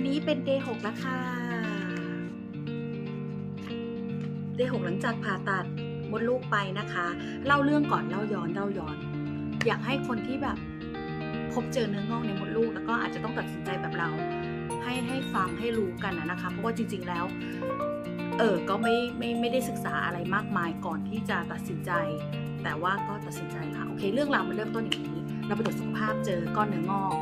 วันนี้เป็นเดย์หกแล้วค่ะเดย์หกหลังจากผ่าตัดมดลูกไปนะคะ เล่าเรื่องก่อนเล่าย้อนเล่าย้อน อยากให้คนที่แบบพบเจอเนื้องอกในมดลูก แล้วก็อาจจะต้องตัดสินใจแบบเรา ให้ให้ฟังให้รู้กันนะนะคะ เพราะว่าจริง ๆแล้ว เออก็ไม่ไม่ไม่ได้ศึกษาอะไรมากมายก่อนที่จะตัดสินใจ แต่ว่าก็ตัดสินใจละโอเค เรื่องราวมันเริ่มต้นอย่างนี้ เราไปตรวจสุขภาพเจอก้อนเนื้องอก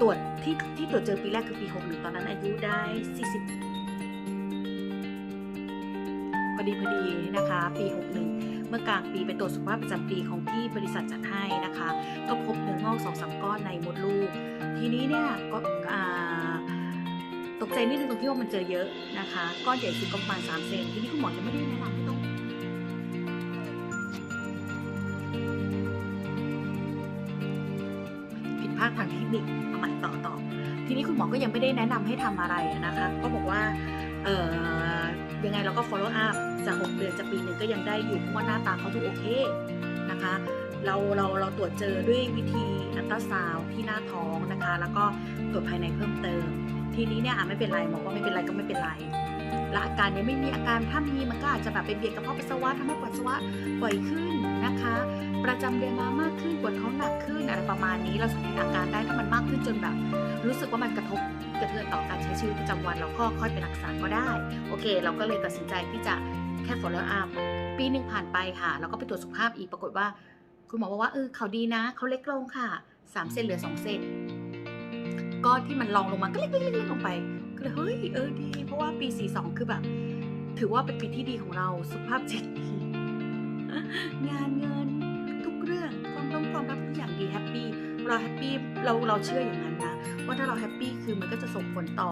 ตรวจที่ที่ตรวจเจอปีแรกคือปี61ตอนนั้นอายุได้40พอดีพอดีนะคะ ปี61เมื่อกลางปีไปตรวจสุขภาพประจำปีของที่บริษัทจัดให้นะคะ ก็พบเนื้องอกสองสามก้อนในมดลูก ทีนี้เนี่ยก็ตกใจนิดนึงตรงที่ว่ามันเจอเยอะนะคะ ก้อนใหญ่สุดประมาณ3เซนทีนี้คุณหมอยังไม่ได้แนะนำให้ต้องผิดพลาดทางเทคนิค คุณหมอก็ยังไม่ได้แนะนำให้ทำอะไรนะคะ ก็บอกว่าเอ่อยังไงเราก็ follow up จาก 6 เดือนจะปีหนึ่งก็ยังได้อยู่เพราะว่าหน้าตาเขาดูโอเคนะคะเราเราเราตรวจเจอด้วยวิธีอัลตราซาวที่หน้าท้องนะคะ แล้วก็ตรวจภายในเพิ่มเติม ทีนี้เนี่ยอะไม่เป็นไรหมอว่าไม่เป็นไรก็ไม่เป็นไรและอาการเนี้ไม่มีอาการถ้ามีมันก็อาจจะแบบไปเบียดกระเพาะปัสสาวะทำให้ปัสสาวะบ่อยขึ้นนะคะ ประจำเดือนมามากขึ้นปวดท้องหนักขึ้นอะไรประมาณนี้เราสังเกตอาการได้ถ้ามันมากขึ้นจนแบบ รู้สึกว่ามันกระทบกระเทือนต่อการใช้ชีวิตประจำวันเราก็ค่อยไปรักษาก็ได้ โอเค เราก็เลยตัดสินใจที่จะแค่ follow up ปีหนึ่งผ่านไปค่ะแล้วก็ไปตรวจสุขภาพอีกปรากฏว่า คุณหมอบอกว่าเออเขาดีนะเขาเล็กลงค่ะ3เซนเหลือ2เซนก้อนที่มันรองลงมาก็เล็กๆลงไปก็เลยเฮ้ยเออดี เพราะว่าปี 42 คือแบบ ถือว่าเป็นปีที่ดีของเราสุขภาพเจ็ดดีงานเงิน เราแฮปปี้เราเราเชื่ออย่างนั้นนะว่าถ้าเราแฮปปี้คือมันก็จะส่งผลต่อ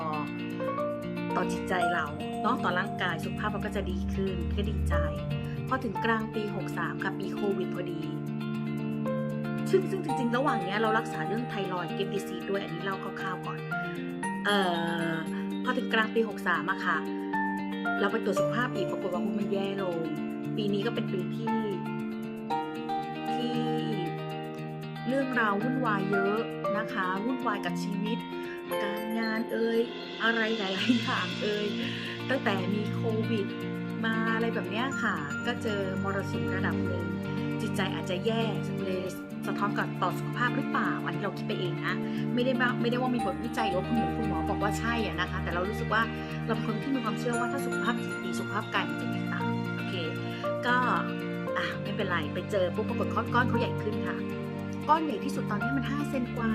ต่อจิตใจเราเนาะต่อร่างกายสุขภาพเราก็จะดีขึ้นก็ดีใจพอถึงกลางปี 63 ค่ะปีโควิดพอดี ซึ่งซึ่งจริงๆ ระหว่างเนี้ยเรารักษาเรื่องไทรอยด์เกมดีซีด้วยอันนี้เล่าคร่าวๆก่อนเอ่อพอถึงกลางปี 63อะค่ะ เราไปตรวจสุขภาพอีกปรากฏว่ามันแย่ลง ปีนี้ก็เป็นปีที่ รื่องราววุ่นวายเยอะนะคะ วุ่นวายกับชีวิต การงานเอ่ยอะไรหลาย ๆ อย่างเอ่ยตั้งแต่มีโควิด มาอะไรแบบนี้ค่ะ ก็เจอมรสุมระดับหนึ่งจิตใจอาจจะแย่เลยสะท้อนกับต่อสุขภาพหรือเปล่าอันนี้เราคิดไปเองนะไม่ได้ว่าไม่ได้ว่ามีบทวิจัยหรือคุณหมอคุณหมอบอกว่าใช่อะนะคะ แต่เรารู้สึกว่าเราเป็นคนที่มีความเชื่อว่าถ้าสุขภาพจิตดีสุขภาพกายมันจะดีตามโอเค ก็อะไม่เป็นไรไปเจอปุ๊บปรากฏก้อนก้อนเขาใหญ่ขึ้นค่ะ ก้อนใหญ่ที่สุดตอนนี้มัน 5 เซนกว่า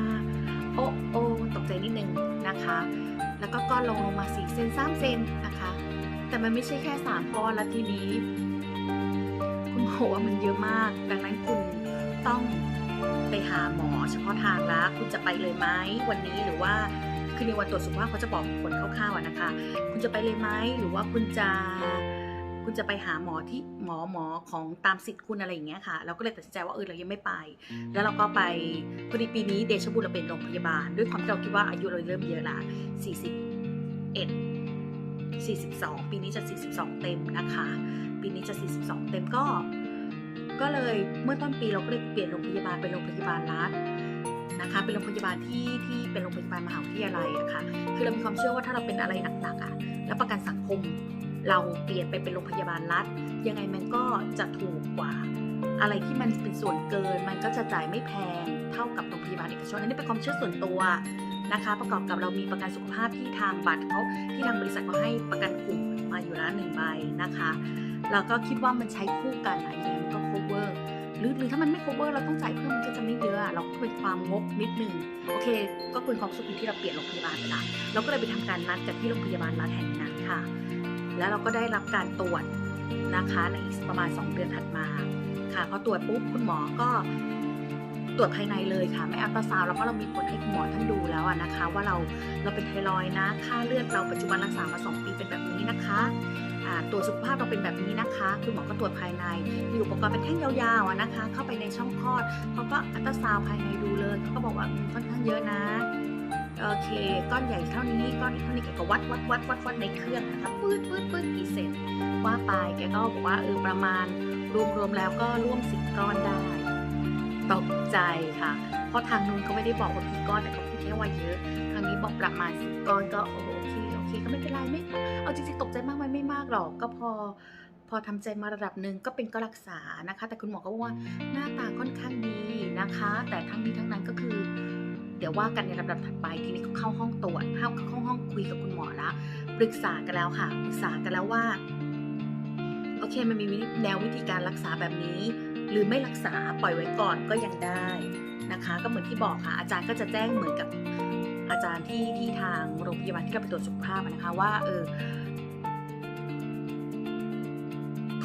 โอ้โอตกใจนิดนึงนะคะ แล้วก็ก้อนลงลงมา 4 เซน3เซนนะคะ แต่มันไม่ใช่แค่ 3 ก้อนแล้วทีนี้ คุณหมอว่ามันเยอะมาก ดังนั้นคุณต้องไปหาหมอเฉพาะทางล้วคุณจะไปเลยไหมวันนี้หรือว่าคือในวันตรวจสุขภาพเขาจะบอกผลคร่าวๆนะคะ คุณจะไปเลยไหมหรือว่าคุณจะ คุณจะไปหาหมอที่หมอหมอของตามสิทธิ์คุณอะไรอย่างเงี้ยค่ะ เราก็เลยตัดสินใจว่าเออเรายังไม่ไป แล้วเราก็ไปพอดีปีนี้เดชบุรีเราเป็นโรงพยาบาล ด้วยความที่เราคิดว่าอายุเราเริ่มเยอะละ41 42 ปีนี้จะ 42 เต็มนะคะ ปีนี้จะ 42 เต็มก็ ก็เลยเมื่อต้นปีเราก็เลยเปลี่ยนโรงพยาบาลเป็นโรงพยาบาลรัฐนะคะ เป็นโรงพยาบาลที่ที่เป็นโรงพยาบาลมหาวิทยาลัยอะค่ะ คือเรามีความเชื่อว่าถ้าเราเป็นอะไรหนักๆอะแล้วประกันสังคม เราเปลี่ยนไปเป็นโรงพยาบาลรัฐ ยังไงมันก็จะถูกกว่า อะไรที่มันเป็นส่วนเกิน มันก็จะจ่ายไม่แพงเท่ากับโรงพยาบาลเอกชนอันนี้เป็นความเชื่อส่วนตัวนะคะ ประกอบกับเรามีประกันสุขภาพที่ทางบัตรเขาที่ทางบริษัทเขาให้ประกันกลุ่มมาอยู่แล้วหนึ่งใบนะคะแล้วก็คิดว่ามันใช้คู่กันอะยังไงมันก็ cover หรือหรือถ้ามันไม่ cover เราต้องจ่ายเพิ่มมันก็จะไม่เยอะเราก็เป็นความงกนิดนึงโอเค ก็เป็นความสุขที่เราเปลี่ยนโรงพยาบาลไปละเราก็เลยไปทำการนัดกันที่โรงพยาบาลรัฐแห่งนั้นค่ะ แล้วเราก็ได้รับการตรวจนะคะในอีกประมาณ 2 เดือนถัดมาค่ะพอตรวจปุ๊บคุณหมอก็ตรวจภายในเลยค่ะไม่อัลตราซาวด์แล้วเพราะเรามีผลให้คุณหมอท่านดูแล้วนะคะ ว่าเราเราเป็นไทรอยนะ ค่าเลือดเราปัจจุบันรักษามา 2 ปีเป็นแบบนี้นะคะตรวจสุขภาพเราเป็นแบบนี้นะคะ คุณหมอก็ตรวจภายใน มีอุปกรณ์เป็นแท่งยาวๆนะคะ เข้าไปในช่องคลอดเขาก็อัลตราซาวด์ภายในดูเลยเขาก็บอกว่าค่อนข้างเยอะนะ โอเคก้อนใหญ่เท่านี้ก้อนเท่านี้แกก็วัดวัดวัดวัดวัดในเครื่องนะคะปื๊ดปื๊ดปื๊ดกี่เซนว่าไปแกก็บอกว่าเออประมาณรวมๆแล้วก็ร่วมสิบก้อนได้ตกใจค่ะ เพราะทางนู้นเขาไม่ได้บอกว่ากี่ก้อนแต่เขาพูดแค่ว่าเยอะ ทางนี้บอกประมาณสิบก้อนก็โอเคโอเค ก็ไม่เป็นไรไม่เอาจริงๆตกใจมากไหมไม่มากหรอกก็พอพอทำใจมาระดับหนึ่งก็เป็นก็รักษานะคะ แต่คุณหมอก็บอกว่าหน้าตาค่อนข้างดีนะคะ แต่ทั้งนี้ทั้งนั้นก็คือ เดี๋ยวว่ากันในลำดับถัดไปทีนี้ก็เข้าห้องตรวจเข้าเข้าห้องคุยกับคุณหมอและปรึกษากันแล้วค่ะปรึกษากันแล้วว่าโอเคมันมีแนววิธีการรักษาแบบนี้ หรือไม่รักษาปล่อยไว้ก่อนก็ยังได้นะคะ ก็เหมือนที่บอกค่ะ อาจารย์ก็จะแจ้งเหมือนกับอาจารย์ที่ที่ทางโรงพยาบาลที่เราไปตรวจสุขภาพนะคะว่าเออ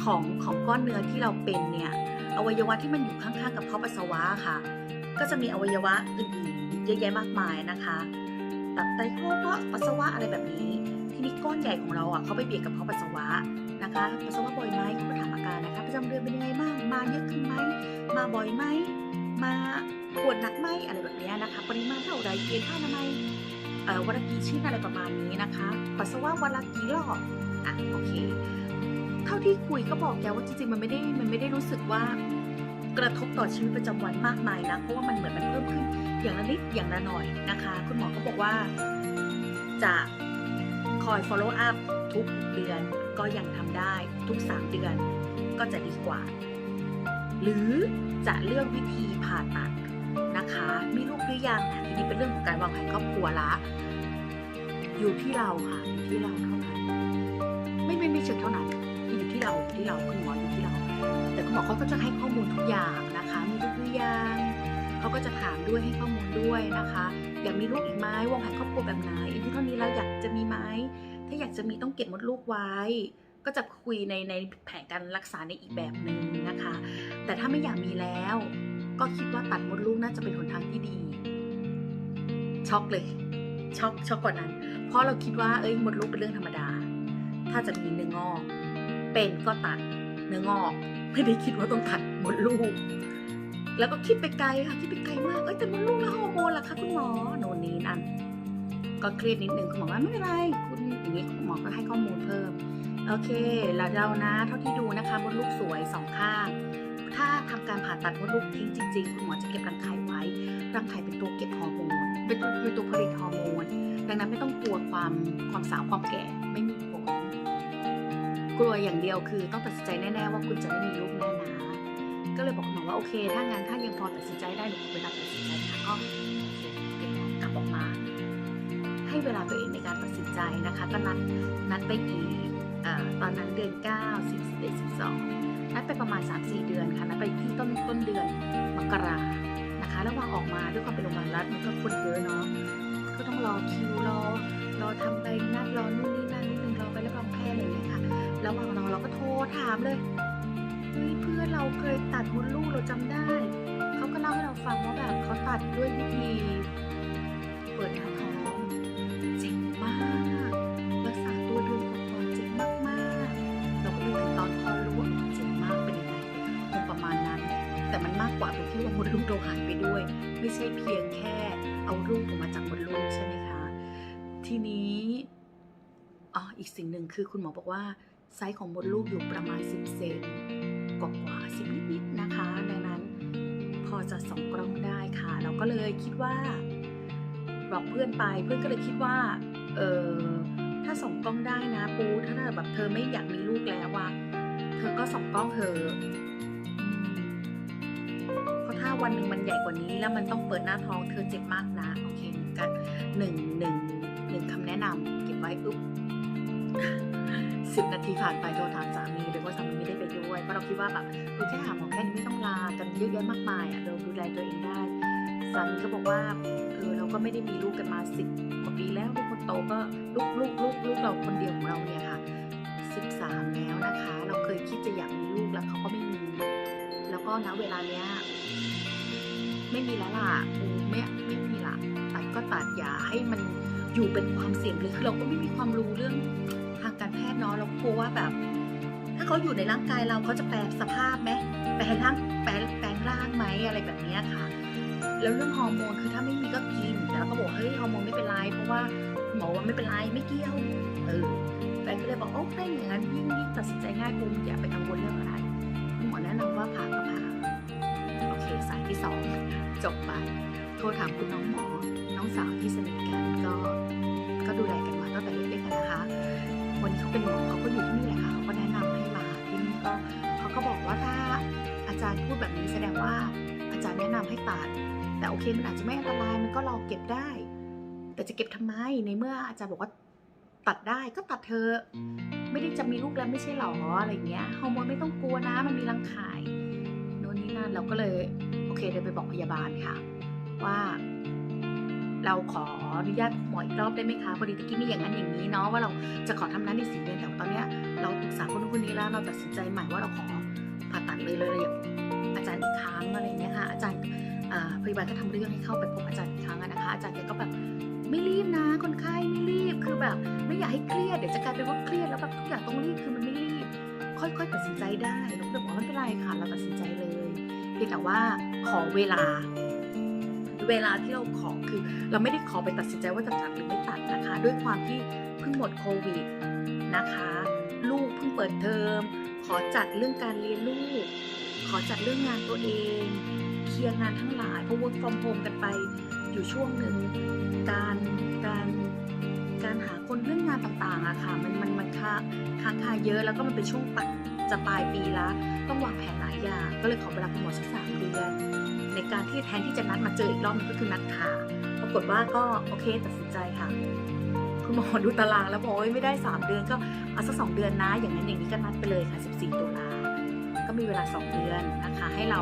ของของก้อนเนื้อที่เราเป็นเนี่ยอวัยวะที่มันอยู่ข้างๆกับเพาะปัสสาวะค่ะ ก็จะมีอวัยวะอื่นๆ เยอะแยะมากมายนะคะตับไตโคเพาะปัสสาวะอะไรแบบนี้ ทีนี้ก้อนใหญ่ของเราอะเขาไปเบียดกับเพาะปัสสาวะนะคะปัสสาวะบ่อยไหมเขาก็ถามอาการนะคะประจำเดือนเป็นยังไงบ้างมาเยอะขึ้นไหมมาบ่อยไหมมาปวดหนักไหมอะไรแบบนี้นะคะ ปริมาณเท่าไรเกณฑ์ท่านามัยเอ่อวันละกี่ชิ้นอะไรประมาณนี้นะคะ ปัสสาวะวันละกี่รอบอะโอเค เท่าที่คุยก็บอกแกว่าจริงๆมันไม่ได้มันไม่ได้รู้สึกว่า กระทบต่อชีวิตประจำวันมากมายนะเพราะว่ามันเหมือนมันเพิ่มขึ้นอย่างละนิดอย่างละหน่อยนะคะ คุณหมอก็บอกว่าจะคอย follow up ทุกเดือนก็ยังทำได้ทุก 3 เดือนก็จะดีกว่า หรือจะเลือกวิธีผ่าตัดนะคะ มีลูกหรือยังทีนี้เป็นเรื่องของการวางแผนครอบครัวละ อยู่ที่เราค่ะอยู่ที่เราเท่านั้นไม่ไม่ไม่เชิงเท่านั้นอยู่ที่เราที่เราคุณหมออยู่ที่เรา แต่คุณหมอเขาก็จะให้ข้อมูลทุกอย่างนะคะมีลูกหรือยังเขาก็จะถามด้วยให้ข้อมูลด้วยนะคะอยากมีลูกอีกไหมวางแผนครอบครัวแบบไหนอายุเท่านี้แล้วอยากจะมีไหมถ้าอยากจะมีต้องเก็บมดลูกไว้ ก็จะคุยในในแผนการรักษาในอีกแบบหนึ่งนะคะ แต่ถ้าไม่อยากมีแล้ว ก็คิดว่าตัดมดลูกน่าจะเป็นหนทางที่ดี ช็อกเลยช็อกช็อกกว่านั้น เพราะเราคิดว่าเอ้ยมดลูกเป็นเรื่องธรรมดา ถ้าจะมีเนื้องอก เป็นก็ตัด เนื้องอก ไม่ได้คิดว่าต้องตัดมดลูก แล้วก็คิดไปไกลค่ะคิดไปไกลมากเอ้ยแต่มดลูกแล้วฮอร์โมนล่ะคะคุณหมอโน่นนี้นั่นก็เครียดนิดนึงคุณหมอว่าไม่เป็นไรคุณอย่างนี้คุณหมอก็ให้ข้อมูลเพิ่มโอเคแล้วเรานะ เท่าที่ดูนะคะมดลูกสวยสองข้าง ถ้าทำการผ่าตัดมดลูกทิ้งจริงๆ คุณหมอจะเก็บรังไข่ไว้ รังไข่เป็นตัวเก็บฮอร์โมน เป็นตัวเป็นตัวผลิตฮอร์โมน ดังนั้นไม่ต้องกลัวความความสาวความแก่ไม่มี กลัวอย่างเดียวคือต้องตัดสินใจแน่ๆว่าคุณจะไม่มีลูกแน่นะก็เลยบอกหมอว่าโอเค ถ้างั้นถ้ายังพอตัดสินใจได้หนูขอเวลาตัดสินใจค่ะก็เก็บของกลับออกมา ให้เวลาตัวเองในการตัดสินใจนะคะก็นัดนัดไปอีกตอนนั้นเดือน 9 10 11 12นัดไปประมาณ 3-4 เดือนค่ะนัดไปที่ต้นต้นเดือนมกรานะคะระหว่างออกมาด้วยความเป็นโรงพยาบาลรัฐมันก็คนเยอะเนาะก็ต้องรอคิวรอรอทำใบนัดรอนู่น ระหว่างรอเราก็โทรถามเลยเฮ้ยเพื่อนเราเคยตัดมดลูกเราจำได้ เขาก็เล่าให้เราฟังว่าแบบเขาตัดด้วยวิธีเปิดหน้าท้องเจ็บมากรักษาตัวเดือนก่อนเจ็บมากๆเราก็นึกถึงตอนเขารู้ว่าเจ็บมากเป็นยังไงคงประมาณนั้น แต่มันมากกว่าตรงที่ว่ามดลูกเราหายไปด้วย ไม่ใช่เพียงแค่เอาลูกออกมาจากมดลูกใช่ไหมคะ ทีนี้อ๋ออีกสิ่งหนึ่งคือคุณหมอบอกว่า ไซส์ของมดลูกอยู่ประมาณ 10 เซนกว่ากว่าสิบนิดๆนะคะ ดังนั้นพอจะส่องกล้องได้ค่ะ เราก็เลยคิดว่าบอกเพื่อนไปเพื่อนก็เลยคิดว่าเออถ้าส่องกล้องได้นะปูถ้าแบบเธอไม่อยากมีลูกแล้วอะเธอก็ส่องกล้องเธอเพราะถ้าวันหนึ่งมันใหญ่กว่านี้แล้วมันต้องเปิดหน้าท้องเธอเจ็บมากนะโอเคกันหนึ่งหนึ่งหนึ่งคำแนะนำเก็บไว้ปุ๊บ สิบนาทีผ่านไปโทรถามสามีเลยว่าสามีไม่ได้ไปด้วยเพราะเราคิดว่าแบบคือแค่หาหมอแค่นี้ไม่ต้องลากันเยอะแยะมากมายอะเราดูแลตัวเองได้สามีก็บอกว่าเออเราก็ไม่ได้มีลูกกันมาสิบกว่าปีแล้วลูกคนโตก็ลูกลูกลูกลูกเราคนเดียวของเราเนี่ยค่ะสิบสามแล้วนะคะ เราเคยคิดจะอยากมีลูกแล้วเขาก็ไม่มี แล้วก็ณเวลาเนี้ยไม่มีแล้วล่ะไม่ไม่มีละตัดก็ตัดอย่าให้มันอยู่เป็นความเสี่ยงเลยคือเราก็ไม่มีความรู้เรื่อง เนาะเรากลัวว่าแบบ ถ้าเขาอยู่ในร่างกายเราเขาจะแปลสภาพไหมแปลร่างแปลแปลงร่างไหมอะไรแบบนี้ค่ะ แล้วเรื่องฮอร์โมนคือถ้าไม่มีก็กินแต่เราก็บอกเฮ้ยฮอร์โมนไม่เป็นไรเพราะว่าหมอว่าไม่เป็นไรไม่เกี่ยวเออแฟนก็เลยบอกโอ้ถ้าอย่างนั้นยิ่งยิ่งตัดสินใจง่ายปูอย่าไปกังวลเรื่องอะไรคุณหมอแนะนำว่าผ่าก็ผ่าโอเคสายที่สองจบไปโทรถามคุณน้องหมอน้องสาวที่สนิทกันก็ ก็ดูแลกันมาตั้งแต่เล็กๆนะคะ วันนี้เขาเป็นหมอเขาก็อยู่ที่นี่แหละค่ะเขาก็แนะนำให้มาที่นี่ก็เขาก็บอกว่าถ้าอาจารย์พูดแบบนี้แสดงว่าอาจารย์แนะนำให้ตัด แต่โอเคมันอาจจะไม่อันตรายมันก็เราเก็บได้ แต่จะเก็บทำไมในเมื่ออาจารย์บอกว่าตัดได้ก็ตัดเธอะไม่ได้จะมีลูกแล้วไม่ใช่หรออะไรอย่างเงี้ยฮอร์โมนไม่ต้องกลัวนะมันมีรังไข่โน่นนี่นั่นเราก็เลยโอเคเดินไปบอกพยาบาลค่ะ ว่า เราขออนุญาตหมออีกรอบได้ไหมคะพอดีตะกี้มีอย่างนั้นอย่างนี้เนาะว่าเราจะขอทำนั้นในสี่เดือนแต่ตอนเนี้ยเราปรึกษาคนนู้นคนนี้แล้วเราตัดสินใจใหม่ว่าเราขอผ่าตัดเลยเลยอย่างอาจารย์อีกครั้งอะไรเงี้ยค่ะอาจารย์พยาบาลก็ทำเรื่องให้เข้าไปพบอาจารย์อีกครั้งนะคะ อาจารย์แกก็แบบไม่รีบนะ คนไข้ไม่รีบคือแบบ ไม่อยากให้เครียดเดี๋ยวจะกลายเป็นว่าเครียดแล้วแบบทุกอย่างต้องรีบคือมันไม่รีบ ค่อยๆตัดสินใจได้เราก็เลบอกว่าไม่เป็นไรค่ะเราตัดสินใจเลยเพียงแต่ว่าขอเวลา เวลาที่เราขอคือ เราไม่ได้ขอไปตัดสินใจว่าจะตัดหรือไม่ตัดนะคะ ด้วยความที่เพิ่งหมดโควิดนะคะ ลูกเพิ่งเปิดเทอม ขอจัดเรื่องการเรียนลูก ขอจัดเรื่องงานตัวเอง เคลียร์งานทั้งหลายเพราะ work from home กันไปอยู่ช่วงหนึ่งการการการหาคนเรื่องงานต่างๆอะค่ะมันมันมันค้าค้างคาเยอะแล้วก็มันเป็นช่วงปัดจะปลายปีละต้องวางแผนหลายอย่างก็เลยขอเวลาคุณหมอสักสามเดือน ในการที่แทนที่จะนัดมาเจออีกรอบก็คือนัดผ่าปรากฏว่าก็โอเคตัดสินใจค่ะ คุณหมอดูตารางแล้วบอกว่าไม่ได้ 3 เดือนก็เอาสักสองเดือนนะ อย่างนั้นอย่างนี้ก็นัดไปเลยค่ะ 14 ตุลาก็มีเวลา 2 เดือนนะคะ ให้เรา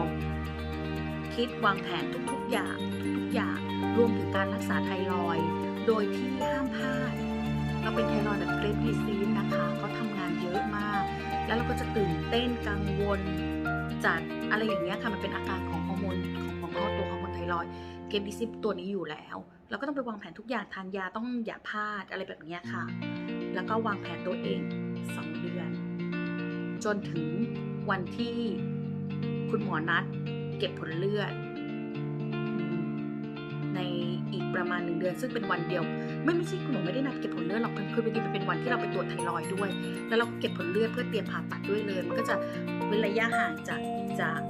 คิดวางแผนทุกๆอย่างทุกๆอย่างรวมถึงการรักษาไทรอยด์โดยที่ห้ามพลาดเราเป็นไทรอยด์แบบเกรดดีซีนนะคะเขาทำงานเยอะมาก แล้วเราก็จะตื่นเต้นกังวลจากอะไรอย่างเงี้ยค่ะมันเป็นอาการของฮอร์โมน รอยเกมดิซิปตัวนี้อยู่แล้ว เราก็ต้องไปวางแผนทุกอย่างทานยาต้องอย่าพลาดอะไรแบบนี้ค่ะ แล้วก็วางแผนตัวเอง 2 เดือน จนถึงวันที่คุณหมอนัดเก็บผลเลือด ในอีกประมาณหนึ่งเดือน ซึ่งเป็นวันเดียว ไม่ไม่ใช่คุณหมอไม่ได้นัดเก็บผลเลือดหรอกคือพอดีมันเป็นวันที่เราไปตรวจไทรอยด์ด้วย แล้วเราก็เก็บผลเลือดเพื่อเตรียมผ่าตัดด้วยเลย มันก็จะเว้นระยะห่างจากจาก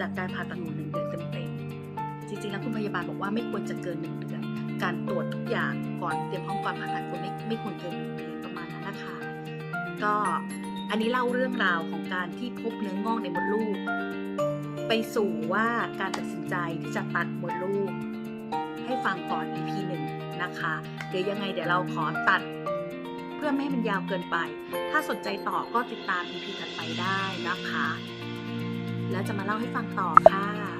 จากการผ่าตัดหนึ่งเดือน ริงๆแล้วคุณพยาบาลบอกว่าไม่ควรจะเกินหนึ่งเดือน การตรวจทุกอย่างก่อนเตรียมพร้อมก่อนผ่าตัดควรไม่ไม่ควรเกินหนึ่งเดือนประมาณนั้นนะคะก็อันนี้เล่าเรื่องราวของการที่พบเนื้องอกในมดลูก ไปสู่ว่าการตัดสินใจที่จะตัดมดลูก ให้ฟังก่อน EP หนึ่งนะคะ เดี๋ยวยังไงเดี๋ยวเราขอตัด เพื่อไม่ให้มันยาวเกินไป ถ้าสนใจต่อก็ติดตาม EP ถัดไปได้นะคะ แล้วจะมาเล่าให้ฟังต่อค่ะ